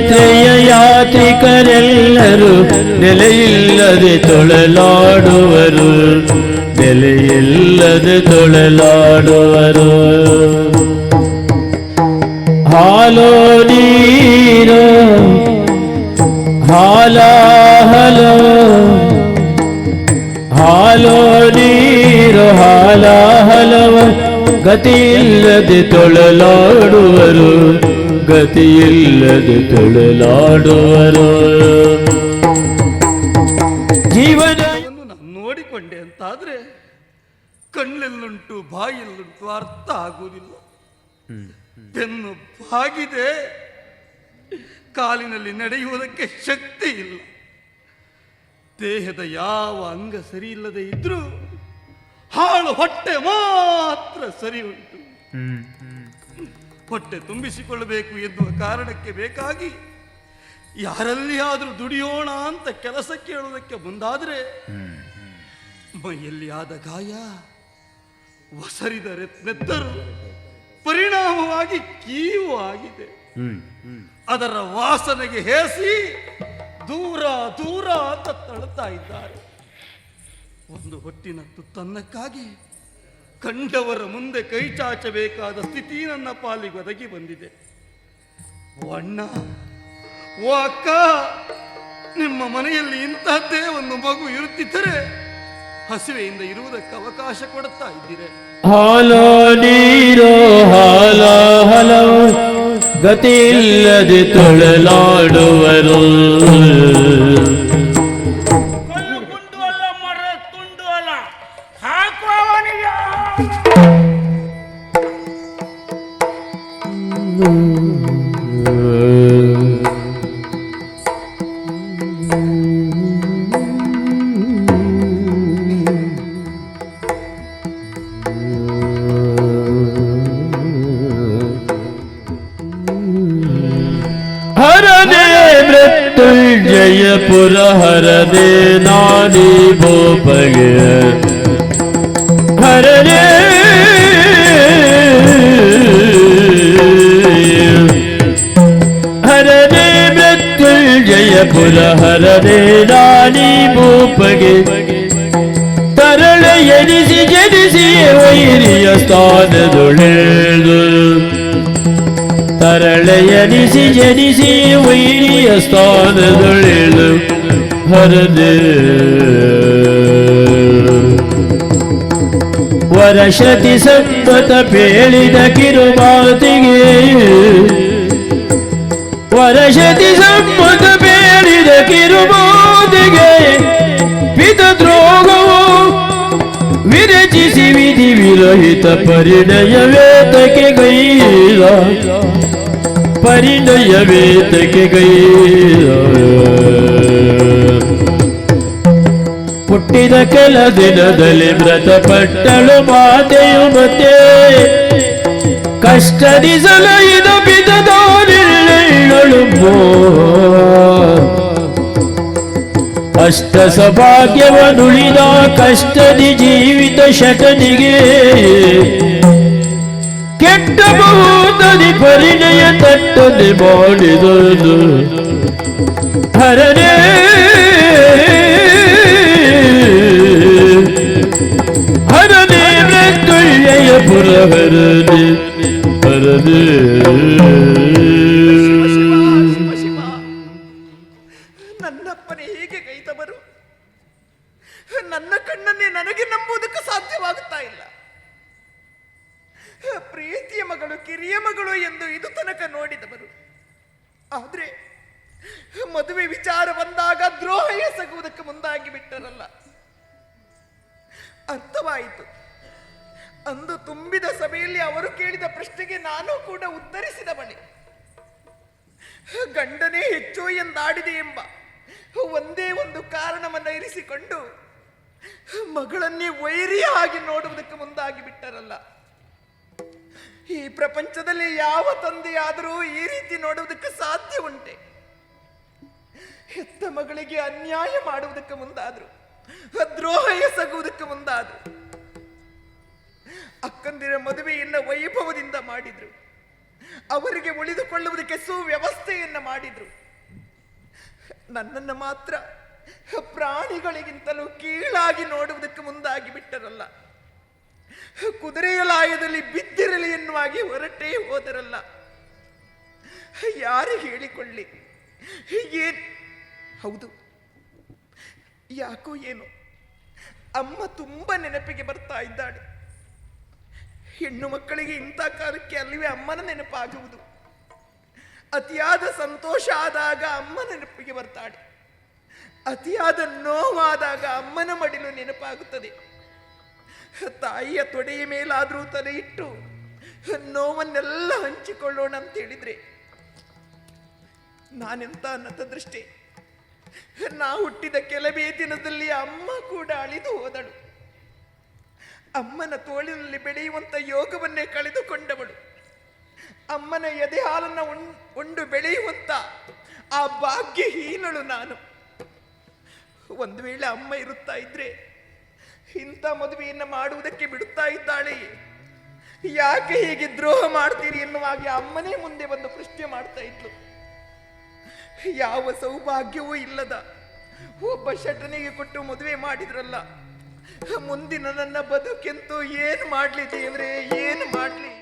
ಯಾತ್ರೆಯ ಯಾತ್ರಿಕರೆಲ್ಲರೂ ನೆಲೆಯಿಲ್ಲದೆ ತೊಳಲಾಡುವರು ನೆಲೆಯಿಲ್ಲದೆ ತೊಳಲಾಡುವರು ಹಾಲೋ ನೀರು ಹಾಲಾಹಲೋ ಹಾಲೋ ನೀರು ಹಾಲಾಹಲವ ಗತಿಯಿಲ್ಲದೆ ತೊಳಲಾಡುವರು ಗತಿಯಿಲ್ಲದೆ ತೊಳಲಾಡುವರು. ಜೀವನ ನೋಡಿಕೊಂಡೆ ಅಂತಾದ್ರೆ ಕಣ್ಣೆಲ್ಲುಂಟು ಬಾಯೆಲ್ಲುಂಟು ಅರ್ಥ ಆಗುವುದಿಲ್ಲ. ಬೆನ್ನು ಬಾಗಿದೆ. ಕಾಲಿನಲ್ಲಿ ನಡೆಯುವುದಕ್ಕೆ ಶಕ್ತಿ ಇಲ್ಲ. ದೇಹದ ಯಾವ ಅಂಗ ಸರಿ ಇಲ್ಲದೆ ಇದ್ರೂ ಹಾಳು ಹೊಟ್ಟೆ ಮಾತ್ರ ಸರಿ ಉಂಟು ಹೊಟ್ಟೆ ತುಂಬಿಸಿಕೊಳ್ಳಬೇಕು ಎನ್ನುವ ಕಾರಣಕ್ಕೆ ಬೇಕಾಗಿ ಯಾರಲ್ಲಿಯಾದರೂ ದುಡಿಯೋಣ ಅಂತ ಕೆಲಸ ಕೇಳುವುದಕ್ಕೆ ಮುಂದಾದರೆ ಮೈಯಲ್ಲಿ ಆದ ಗಾಯ ಒಸರಿದ ರೆತ್ನೆತ್ತರು ಪರಿಣಾಮವಾಗಿ ಕೀವು ಆಗಿದೆ. ಅದರ ವಾಸನೆಗೆ ಹೇಸಿ ದೂರ ದೂರ ಅಂತ ತಳ್ತಾ ಇದ್ದಾರೆ. ಒಂದು ಹೊಟ್ಟಿನ ತುತ್ತನ್ನಕ್ಕಾಗಿ ಕಂಡವರ ಮುಂದೆ ಕೈ ಚಾಚಬೇಕಾದ ಸ್ಥಿತಿ ನನ್ನ ಪಾಲಿಗೆ ಒದಗಿ ಬಂದಿದೆ. ಅಣ್ಣ, ಓ ಅಕ್ಕ, ನಿಮ್ಮ ಮನೆಯಲ್ಲಿ ಇಂತಹದ್ದೇ ಒಂದು ಮಗು ಇರುತ್ತಿದ್ದರೆ ಹಸಿವೆಯಿಂದ ಇರುವುದಕ್ಕೆ ಅವಕಾಶ ಕೊಡುತ್ತಾ ಇದ್ದೀರೆ. ಹಾಲೋ ನೀರು ಗತಿ ಇಲ್ಲದೆ ತೊಳಲಾಡುವರು. जयपुर हर दे नारी भोपग ಮೃತ್ಯುಂಜಯ ಪುರ ಹರದೇ ನಾಡಿ ಭೂಪಗೆ ತರಳ ಎನಿಸಿ ಜನಿಸಿ ವೈರಿಯ ಸ್ಥಾನದೊಳೆದು ತರಳೆಯನಿಸಿ ಜನಿಸಿ ವೈರಿಯ ಸ್ಥಾನದೊಳೆದು ಹರದೆ ವರಶತಿ ಸಂಪತ ಪೇಳಿದ ಕಿರುಮಾತಿಗೆ ವರಶತಿ ಸಂಪತ ಪೇಳಿದ ಕಿರುಮಾತಿಗೆ ಪಿತ ದ್ರೋಗವು ವಿರಚಿಸಿ ವಿಧಿ ವಿರಹಿತ ಪರಿಣಯ ವೇತಕ್ಕೆ ಗೈರ. ಪರಿಣಯ ವೇತಕ್ಕೆ ಗೈರ. ಹುಟ್ಟಿದ ಕೆಲ ದಿನದಲ್ಲಿ ಮೃತಪಟ್ಟಳು ಮಾತೆಯು ಮತ್ತೆ ಕಷ್ಟದಿ ಸಲಹಿದ ಅಷ್ಟ ಸೌಭಾಗ್ಯವನುಳಿದ ಕಷ್ಟದಿ ಜೀವಿತ ಶಟನಿಗೆ ಕೆಟ್ಟ ಬಹುದದಿ ಪರಿಣಯ ತಟ್ಟದೆ ಮಾಡಿದದು ಹರನೇ ಹರನೇ ಮೃತ್ಯುಂಜಯ ಪುರ ಹರನೇ ಕಣ್ಣನ್ನೇ ನನಗೆ ನಂಬುವುದಕ್ಕೂ ಸಾಧ್ಯವಾಗುತ್ತಾ ಇಲ್ಲ. ಪ್ರೀತಿಯ ಮಗಳು, ಕಿರಿಯ ಮಗಳು ಎಂದು ಇದು ತನಕ ನೋಡಿದವರು. ಆದ್ರೆ ಮದುವೆ ವಿಚಾರ ಬಂದಾಗ ದ್ರೋಹ ಎಸಗುವುದಕ್ಕೆ ಮುಂದಾಗಿ ಬಿಟ್ಟರಲ್ಲ. ಅರ್ಥವಾಯಿತು. ಅಂದು ತುಂಬಿದ ಸಭೆಯಲ್ಲಿ ಅವರು ಕೇಳಿದ ಪ್ರಶ್ನೆಗೆ ನಾನು ಕೂಡ ಉತ್ತರಿಸಿದವಳೆ ಗಂಡನೇ ಹೆಚ್ಚು ಎಂದಾಡಿದೆ ಎಂಬ ಒಂದೇ ಒಂದು ಕಾರಣವನ್ನು ಇರಿಸಿಕೊಂಡು ಮಗಳನ್ನೇ ವೈರಿಯಾಗಿ ನೋಡುವುದಕ್ಕೆ ಮುಂದಾಗಿ ಬಿಟ್ಟರಲ್ಲ. ಈ ಪ್ರಪಂಚದಲ್ಲಿ ಯಾವ ತಂದೆಯಾದರೂ ಈ ರೀತಿ ನೋಡುವುದಕ್ಕೆ ಸಾಧ್ಯ ಉಂಟೆ. ಹೆತ್ತ ಮಗಳಿಗೆ ಅನ್ಯಾಯ ಮಾಡುವುದಕ್ಕೆ ಮುಂದಾದ್ರು. ದ್ರೋಹ ಎಸಗುವುದಕ್ಕೆ ಮುಂದಾದ್ರು. ಅಕ್ಕಂದಿರ ಮದುವೆಯನ್ನ ವೈಭವದಿಂದ ಮಾಡಿದ್ರು. ಅವರಿಗೆ ಉಳಿದುಕೊಳ್ಳುವುದಕ್ಕೆ ಸುವ್ಯವಸ್ಥೆಯನ್ನ ಮಾಡಿದ್ರು. ನನ್ನನ್ನು ಮಾತ್ರ ಪ್ರಾಣಿಗಳಿಗಿಂತಲೂ ಕೀಳಾಗಿ ನೋಡುವುದಕ್ಕೆ ಮುಂದಾಗಿ ಬಿಟ್ಟರಲ್ಲ. ಕುದುರೆಯ ಲಾಯದಲ್ಲಿ ಬಿದ್ದಿರಲಿ ಎನ್ನುವಾಗಿ ಹೊರಟೇ ಹೋದರಲ್ಲ. ಯಾರು ಹೇಳಿಕೊಳ್ಳಿ? ಏನ್? ಹೌದು. ಯಾಕೋ ಏನು? ಅಮ್ಮ ತುಂಬ ನೆನಪಿಗೆ ಬರ್ತಾ ಇದ್ದಾಳೆ. ಹೆಣ್ಣು ಮಕ್ಕಳಿಗೆ ಇಂಥ ಕಾಲಕ್ಕೆ ಅಲ್ಲಿವೆ ಅಮ್ಮನ ನೆನಪಾಗುವುದು. ಅತಿಯಾದ ಸಂತೋಷ ಆದಾಗ ಅಮ್ಮ ನೆನಪಿಗೆ ಬರ್ತಾಳೆ. ಅತಿಯಾದ ನೋವಾದಾಗ ಅಮ್ಮನ ಮಡಿಲು ನೆನಪಾಗುತ್ತದೆ. ತಾಯಿಯ ತೊಡೆಯ ಮೇಲಾದರೂ ತಲೆ ಇಟ್ಟು ನೋವನ್ನೆಲ್ಲ ಹಂಚಿಕೊಳ್ಳೋಣ ಅಂತ ಹೇಳಿದ್ರೆ ನಾನೆಂತ ದೃಷ್ಟಿ ನಾ ಹುಟ್ಟಿದ ಕೆಲವೇ ದಿನದಲ್ಲಿ ಅಮ್ಮ ಕೂಡ ಅಳಿದು ಹೋದಳು. ಅಮ್ಮನ ತೋಳಿನಲ್ಲಿ ಬೆಳೆಯುವಂತ ಯೋಗವನ್ನೇ ಕಳೆದುಕೊಂಡವಳು. ಅಮ್ಮನ ಎದೆ ಹಾಲನ್ನು ಉಂಡು ಬೆಳೆಯುವಂತ ಆ ಭಾಗ್ಯಹೀನಳು ನಾನು. ಒಂದು ವೇಳೆ ಅಮ್ಮ ಇರುತ್ತಾ ಇದ್ರೆ ಇಂಥ ಮದುವೆಯನ್ನು ಮಾಡುವುದಕ್ಕೆ ಬಿಡುತ್ತಾ ಇದ್ದಾಳೆ. ಯಾಕೆ ಹೀಗೆ ದ್ರೋಹ ಮಾಡ್ತೀರಿ ಎನ್ನುವಾಗೆ ಅಮ್ಮನೇ ಮುಂದೆ ಬಂದು ಪ್ರಶ್ನೆ ಮಾಡ್ತಾ ಇದ್ಲು. ಯಾವ ಸೌಭಾಗ್ಯವೂ ಇಲ್ಲದ ಒಬ್ಬ ಶಟನಿಗೆ ಕೊಟ್ಟು ಮದುವೆ ಮಾಡಿದ್ರಲ್ಲ, ಮುಂದಿನ ನನ್ನ ಬದುಕೆಂತೂ ಏನು ಮಾಡ್ಲಿ ದೇವ್ರೆ, ಏನು ಮಾಡ್ಲಿ?